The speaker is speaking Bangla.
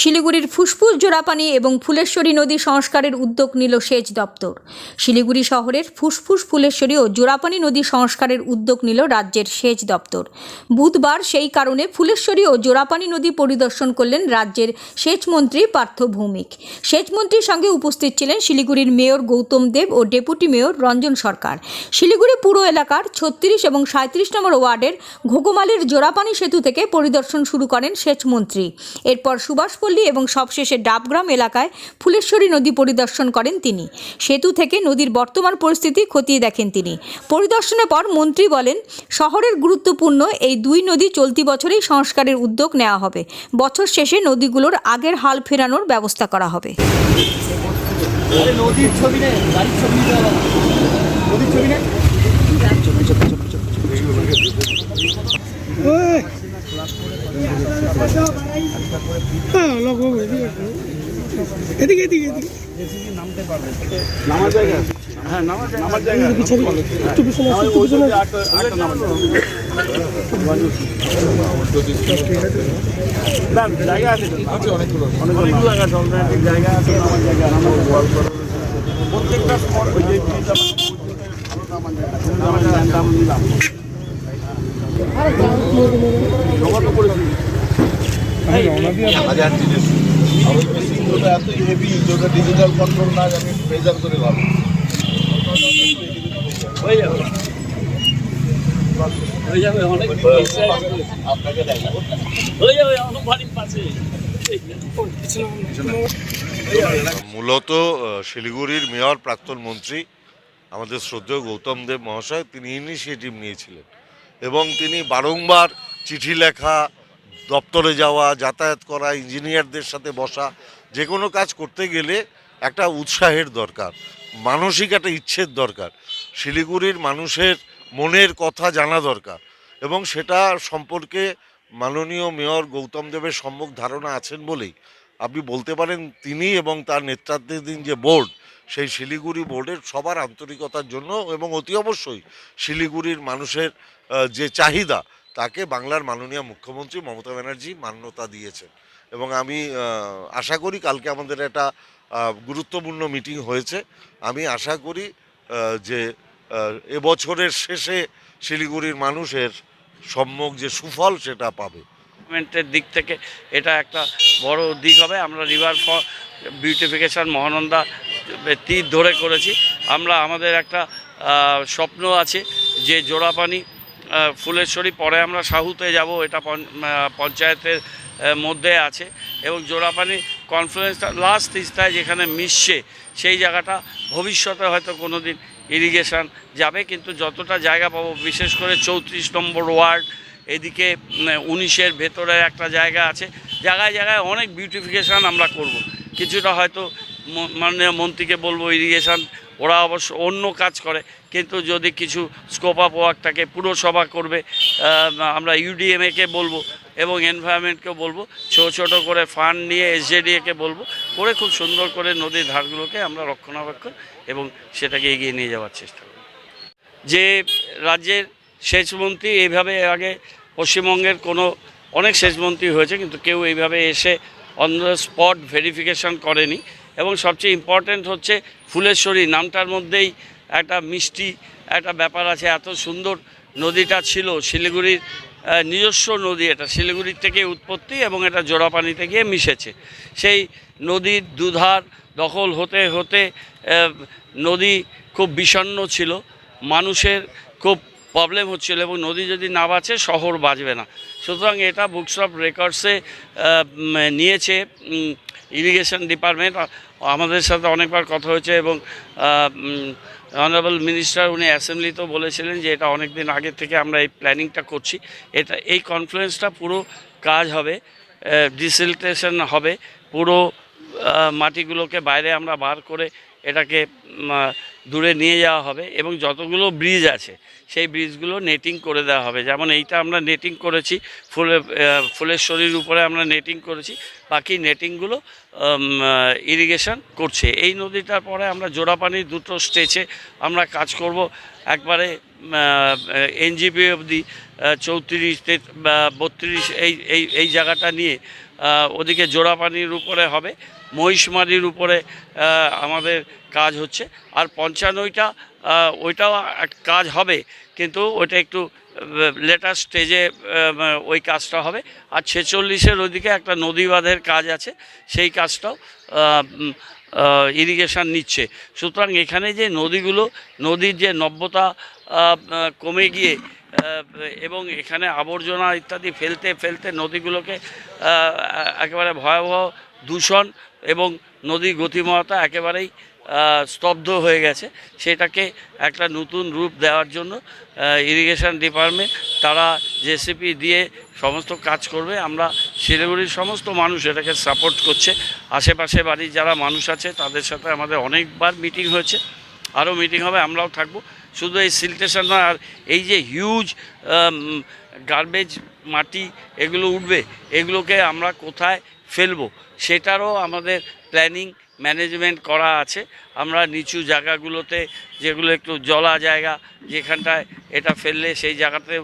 শিলিগুড়ির ফুসফুস জোড়াপানি এবং ফুলেশ্বরী নদী সংস্কারের উদ্যোগ নিল সেচ দপ্তর। শিলিগুড়ি শহরের ফুসফুস ফুলেশ্বরী ও জোড়াপানি নদী সংস্কারের উদ্যোগ নিল রাজ্যের সেচ দপ্তর। বুধবার সেই কারণে ফুলেশ্বরী ও জোড়াপানি নদী পরিদর্শন করলেন রাজ্যের সেচ মন্ত্রী পার্থ ভৌমিক। সেচ মন্ত্রীর সঙ্গে উপস্থিত ছিলেন শিলিগুড়ির মেয়র গৌতম দেব ও ডেপুটি মেয়র রঞ্জন সরকার। শিলিগুড়ি পুরো এলাকার ছত্রিশ এবং সাঁত্রিশ নম্বর ওয়ার্ডের ঘোগমালির জোড়াপানি সেতু থেকে পরিদর্শন শুরু করেন সেচ মন্ত্রী। এরপর সুভাষপল্লী এবং সবশেষে ডাবগ্রাম এলাকায় ফুলেশ্বরী নদী পরিদর্শন করেন তিনি। সেতু থেকে নদীর বর্তমান পরিস্থিতি খতিয়ে দেখেন তিনি। পরিদর্শনের পর মন্ত্রী বলেন শহরের গুরুত্বপূর্ণ এই দুই নদী চলতি বছরেই সংস্কারের উদ্যোগ নেওয়া হবে। বছর শেষে নদীগুলোর আগের হাল ফেরানোর ব্যবস্থা করা হবে। নদীর ছবি নেই গাড়ির ছবি নিতে হবে। না। নদীর ছবি নেই এদিকে এদিকে জায়গা হ্যাঁ নামার জায়গা একটু পিছনে একটু জায়গা আছে। অনেকগুলো অনেকগুলো জায়গা আছে প্রত্যেকটা স্পট করেছি হাজার জিনিস আর ওই মেশিনগুলো এতই হেভি যেটা ডিজিটাল কন্ট্রোল না আমি মেজার করে ভালো হয়ে যাবে। হয়ে যাবে অনেক আপনাকে হয়ে যাবে আমার বাড়ির পাশে। মূলত শিলিগুড়ির মেয়র প্রাক্তন মন্ত্রী আমাদের শ্রদ্ধেয় গৌতম দেব মহাশয় তিনি ইনিশিয়েটিভ নিয়েছিলেন। এবং তিনি বারংবার চিঠি লেখা, দপ্তরে যাওয়া, যাতায়াত করা, ইঞ্জিনিয়ারদের সাথে বসা, যে কোনো কাজ করতে গেলে একটা উৎসাহের দরকার, মানসিক একটা ইচ্ছের দরকার, শিলিগুড়ির মানুষের মনের কথা জানা দরকার এবং সেটা সম্পর্কে মাননীয় মেয়র গৌতম দেবের সম্মুখ ধারণা আছেন বলেই। আপনি বলতে পারেন তিনি এবং তার নেতৃত্বাধীন যে বোর্ড সেই শিলিগুড়ি বোর্ডের সবার আন্তরিকতার জন্য এবং অতি অবশ্যই শিলিগুড়ির মানুষের যে চাহিদা, তাকে বাংলার মাননীয় মুখ্যমন্ত্রী মমতা ব্যানার্জি মান্যতা দিয়েছেন। এবং আমি আশা করি কালকে আমাদের একটা গুরুত্বপূর্ণ মিটিং হয়েছে। আমি আশা করি যে এবছরের শেষে শিলিগুড়ির মানুষের সম্মুখ যে সুফল সেটা পাবে। ডেভেলপমেন্টের দিক থেকে এটা একটা বড় দিক হবে। আমরা রিভার ফর বিউটিফিকেশান মহানন্দা তীর ধরে করেছি। আমরা, আমাদের একটা স্বপ্ন আছে যে জোড়াপানি ফুলেশ্বরী, পরে আমরা সাহুতে যাব, এটা পঞ্চ- পঞ্চায়েতের মধ্যে আছে। এবং জোড়াপানি কনফারেন্সটা লাস্ট তিস্তায় যেখানে মিশছে, সেই জায়গাটা ভবিষ্যতে হয়তো কোনো দিন ইরিগেশন যাবে। কিন্তু যতটা জায়গা পাবো, বিশেষ করে চৌত্রিশ নম্বর ওয়ার্ড, এদিকে উনিশের ভেতরে একটা জায়গা আছে। জায়গায় জায়গায় অনেক বিউটিফিকেশান আমরা করব। কিছুটা হয়তো মাননীয় মন্ত্রীকে বলব ইরিগেশন ওরা অবশ্য অন্য কাজ করে, কিন্তু যদি কিছু স্কোপ অফ ওয়ার্কটাকে পুরসভা করবে আমরা ইউডিএমএকে বলব এবং এনভায়রনমেন্টকেও বলব, ছোটো ছোটো করে ফান্ড নিয়ে এসজেডিএকে বলব, করে খুব সুন্দর করে নদীর ধারগুলোকে আমরা রক্ষণাবেক্ষণ এবং সেটাকে এগিয়ে নিয়ে যাওয়ার চেষ্টা করব। যে রাজ্যের সেচমন্ত্রী এইভাবে আগে পশ্চিমবঙ্গের কোনো অনেক সেচমন্ত্রী হয়েছে, কিন্তু কেউ এইভাবে essay on the spot verification করেনি। এবং সবচেয়ে ইম্পর্ট্যান্ট হচ্ছে ফুলেশ্বরী। নামটার মধ্যেই একটা মিষ্টি একটা ব্যাপার আছে। এত সুন্দর নদীটা ছিল, শিলিগুড়ির নিজস্ব নদী এটা। শিলিগুড়ির থেকে উৎপত্তি এবং এটা জোড়াপানিতে গিয়ে মিশেছে। সেই নদীর দুধার দখল হতে হতে নদী খুব বিষণ্ণ ছিল। মানুষের খুব প্রবলেম হচ্ছিল এবং নদী যদি না বাঁচে, শহর বাঁচবে না। সুতরাং এটা বুকস অফ রেকর্ডসে নিয়েছে ইরিগেশন ডিপার্টমেন্ট আমাদের সাথে অনেকবার কথা হয়েছে এবং অনারেবল মিনিস্টার উনি অ্যাসেম্বলিতেও বলেছিলেন যে এটা অনেক দিন আগে থেকে আমরা এই প্ল্যানিংটা করছি। এটা, এই কনফারেন্সটা পুরো কাজ হবে ডিসিলটেশন হবে, পুরো মাটিগুলোকে বাইরে আমরা বার করে এটাকে দূরে নিয়ে যাওয়া হবে এবং যতগুলো ব্রিজ আছে, সেই ব্রিজগুলো নেটিং করে দেওয়া হবে। যেমন এইটা আমরা নেটিং করেছি, ফুলে ফুলেশ্বরীর উপরে আমরা নেটিং করেছি বাকি নেটিংগুলো ইরিগেশন করছে। এই নদীটার পরে আমরা জোড়াপানির দুটো স্টেচে আমরা কাজ করব। একবারে এনজিপি অবধি চৌত্রিশ বত্রিশ এই এই এই জায়গাটা নিয়ে ওদিকে জোড়াপানির উপরে হবে। মহিষমারির উপরে আমাদের কাজ হচ্ছে। আর পঞ্চাননটা আহ, ওইটাও কাজ হবে, কিন্তু ওইটা একটু লেটার স্টেজে ওই কাজটা হবে। আর ছেচল্লিশের ওদিকে একটা নদী বাঁধের কাজ আছে, সেই কাজটাও ইরিগেশন নিচ্ছে। সুতরাং এখানে যে নদীগুলো, নদীর যে নব্যতা কমে গিয়ে এবং এখানে আবর্জনা ইত্যাদি ফেলতে ফেলতে নদীগুলোকে একেবারে ভয়াবহ দূষণ এবং নদী গতিময়তা একেবারেই স্তব্ধ হয়ে গেছে। সেটাকে একটা নতুন রূপ দেওয়ার জন্য ইরিগেশন ডিপার্টমেন্ট তারা জেসিপি দিয়ে সমস্ত কাজ করবে। আমরা শিলিগুড়ির সমস্ত মানুষ এটাকে সাপোর্ট করছে। আশেপাশে বাড়ির যারা মানুষ আছে, তাদের সাথে আমাদের অনেকবার মিটিং হয়েছে। আরও মিটিং হবে, আমরাও থাকব। শুধু এই সিলটেশন নয়, আর এই যে হিউজ গার্বেজ মাটি এগুলো উঠবে, এগুলোকে আমরা কোথায় ফেলব? সেটারও আমাদের প্ল্যানিং ম্যানেজমেন্ট করা আছে। আমরা নিচু জায়গাগুলোতে যেগুলো একটু জলা জায়গা যেখানটায় এটা ফেললে সেই জায়গাতে